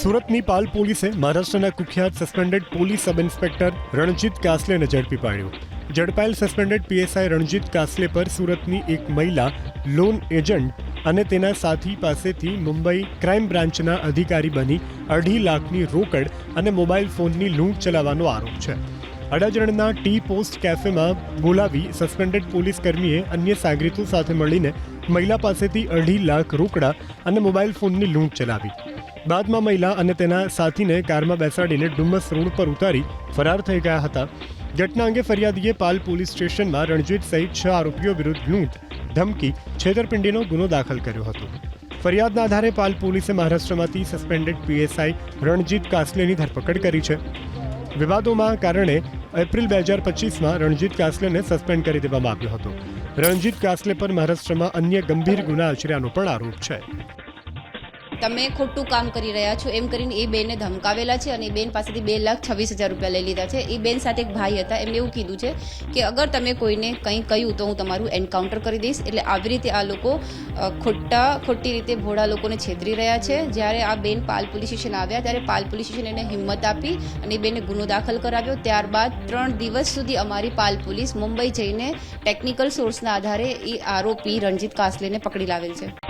સુરતની પાલ પોલીસે મહારાષ્ટ્રના કુખ્યાત suspended police sub inspector Ranjit કાસલેને ઝડપી પાડ્યો. ઝડપાયેલ સસ્પેન્ડેડ પીએસઆઈ રણજીત કાસલે પર સુરતની એક મહિલા, લોન એજન્ટ અને તેના સાથી પાસેથી મુંબઈ ક્રાઇમ બ્રાન્ચના અધિકારી બની અઢી લાખની રોકડ અને મોબાઈલ ફોનની લૂંટ ચલાવવાનો આરોપ છે. અડાજણના ટી પોસ્ટ કેફેમાં બોલાવી સસ્પેન્ડેડ પોલીસ કર્મીએ અન્ય સાગરીતો સાથે મળીને મહિલા પાસેથી અઢી લાખ રોકડા અને મોબાઈલ ફોનની લૂંટ ચલાવી. બાદમાં મહિલા અને તેના સાથીને કારમાં બેસાડીને ડુમ્મસ રોડ પર ઉતારી ફરાર થઈ ગયા હતા. ઘટના અંગે ફરિયાદીએ પાલ પોલીસ સ્ટેશનમાં રણજીત સહિત છ આરોપીઓ વિરુદ્ધ લૂંટ, ધમકી, છેતરપિંડીનો ગુનો દાખલ કર્યો હતો. ફરિયાદના આધારે પાલ પોલીસે મહારાષ્ટ્રમાંથી સસ્પેન્ડેડ પીએસઆઈ રણજીત કાસલેની ધરપકડ કરી છે. વિવાદોમાં કારણે એપ્રિલ બે હજાર પચીસમાં રણજીત કાસલેને સસ્પેન્ડ કરી દેવામાં આવ્યો હતો. રણજીત કાસલે પર મહારાષ્ટ્રમાં અન્ય ગંભીર ગુના આચર્યાનો પણ આરોપ છે. તમે ખોટું કામ કરી રહ્યા છો, એમ કરીને એ બેને ધમકાવેલા છે અને એ બેન પાસેથી બે લાખ છવ્વીસ હજાર રૂપિયા લઈ લીધા છે. એ બેન સાથે એક ભાઈ હતા, એમને એવું કીધું છે કે અગર તમે કોઈને કંઈ કહ્યું તો હું તમારું એન્કાઉન્ટર કરી દઈશ. એટલે આવી રીતે આ લોકો ખોટા, ખોટી રીતે ભોળા લોકોને છેતરી રહ્યા છે. જ્યારે આ બેન પાલ પોલીસ સ્ટેશન આવ્યા, ત્યારે પાલ પોલીસ સ્ટેશન એને હિંમત આપી અને એ બેને ગુનો દાખલ કરાવ્યો. ત્યારબાદ ત્રણ દિવસ સુધી અમારી પાલ પોલીસ મુંબઈ જઈને ટેકનિકલ સોર્સના આધારે એ આરોપી રણજીત કાસલેને પકડી લાવેલ છે.